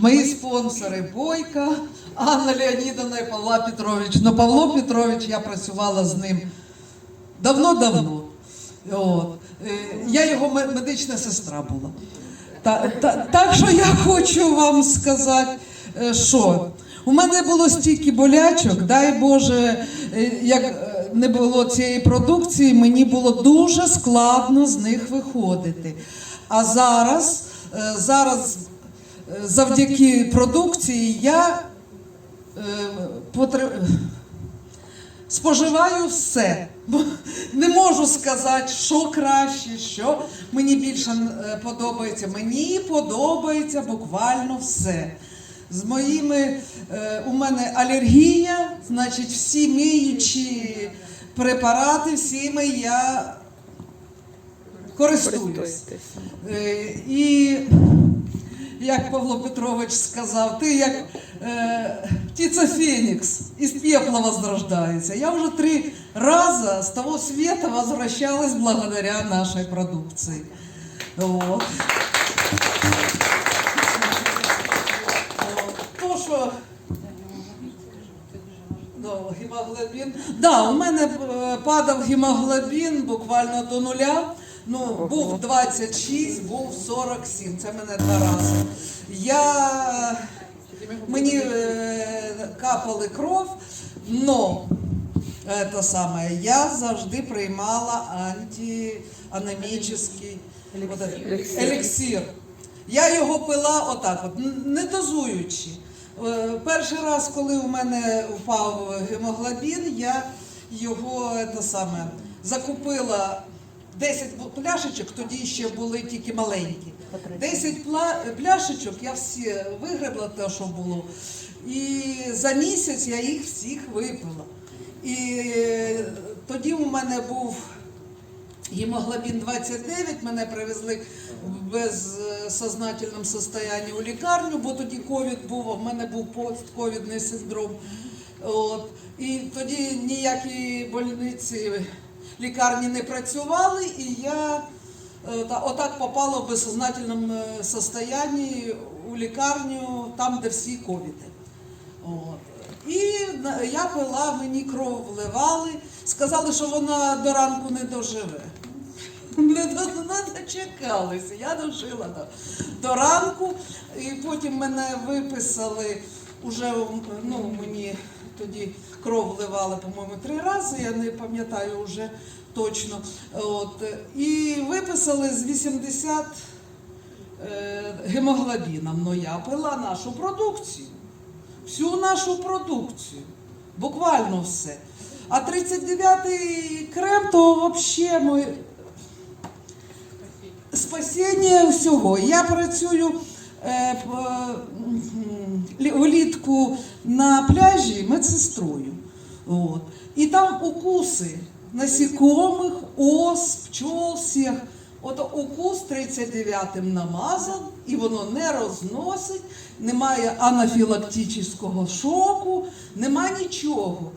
Мої спонсори Бойка, Анна Леонідовна і Павла Петрович. Ну, Павло Петрович, я працювала з ним давно-давно. Е, Я його медична сестра була. Та, та, так що я хочу вам сказати, е, що у мене було стільки болячок, дай Боже, е, як не було цієї продукції, мені було дуже складно з них виходити. А зараз, зараз завдяки продукції я е, споживаю все. Бо не можу сказати, що краще, що мені більше е, подобається. Мені подобається буквально все. З моїми е, у мене алергія, значить, всі миючі препарати, всіми я користуюсь. Е, І як Павло Петрович сказав, ти як е, птиця Фенікс із пепла возрождається. Я вже три рази з того света возвращалась благодаря нашей продукции. Вот. То, що гемоглобін. Да, у мене е, падав гемоглобін буквально до нуля. Ну, був 26, був 47. Це мене два рази. Я мені е, капали кров, но это саме, я завжди приймала антианемічний вот Елексир. елексир. Я його пила отак, от, не дозуючи. Е, Перший раз, коли у мене впав гемоглобін, я його це саме, закупила 10 пляшечок, тоді ще були тільки маленькі. 10 пла- пляшечок я всі вигребла те, що було. І за місяць я їх всіх випила. І е, тоді у мене був Гемоглобін 29, мене привезли в безсознательному состоянні у лікарню, бо тоді ковід був, а в мене був постковідний синдром. От. І тоді ніякі больниці, лікарні не працювали, і я е, та- отак попала в безсознательному е, состоянні у лікарню, там, де всі ковіди. І я пила, мені кров вливали, сказали, що вона до ранку не доживе. Не до- не дочекалися, я дожила до, до ранку, і потім мене виписали, уже ну, мені тоді кров вливали, по-моєму, три рази, я не пам'ятаю вже точно. От. І виписали з 80 е, гемоглобіном. Ну я пила нашу продукцію всю нашу продукцію. Буквально все. А 39-й крем то взагалі моє спасіння всього. Я працюю е, п- влітку на пляжі медсестрою. От. І там укуси насікомих, ос, пчол, всіх. От укус 39-м намазав, і воно не розносить, немає анафілактичного шоку, нема нічого.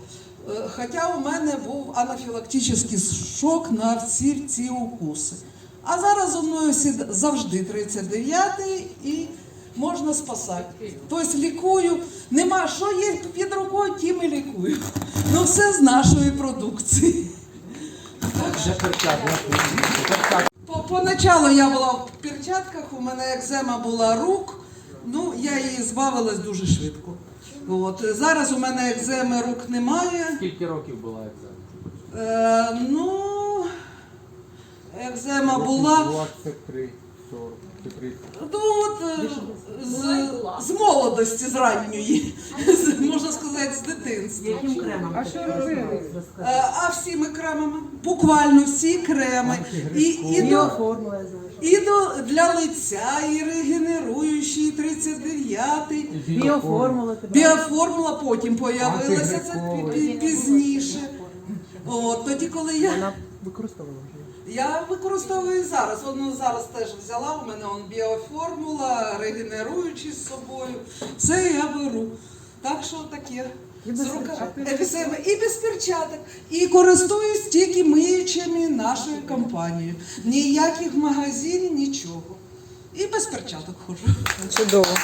Е, Хоча у мене був анафілактичний шок на всі ці укуси. А зараз зо мною завжди 39-й і можна спасати. Тобто лікую, нема що є під рукою, тим і лікую. Ну все з нашої продукції. По- Поначалу я була в перчатках, у мене екзема була рук, ну я її збавилась дуже швидко. От. Зараз у мене екземи рук немає. Скільки років була екзамен? Е, ну, екзема була. 23, 40, 30. Ну от е, з, з молодості, з ранньої, з- можна сказати, з дитинства. Яким кремом? А що робили? Е, А всіми кремами, буквально всі креми. І, і, до, і до, для лиця, і регенеруючий 39-й. Біоформула. Біоформула потім появилася, це пізніше. От, тоді, коли я. Вона використовувала вже. Я використовую зараз. Одну зараз теж взяла. У мене он біоформула, регенеруючи з собою. Це я беру. Так що таке. І без З рука-. І без перчаток. І користуюсь тільки миючими нашою компанією. Ніяких магазинів, нічого. І без перчаток ходжу. Чудово.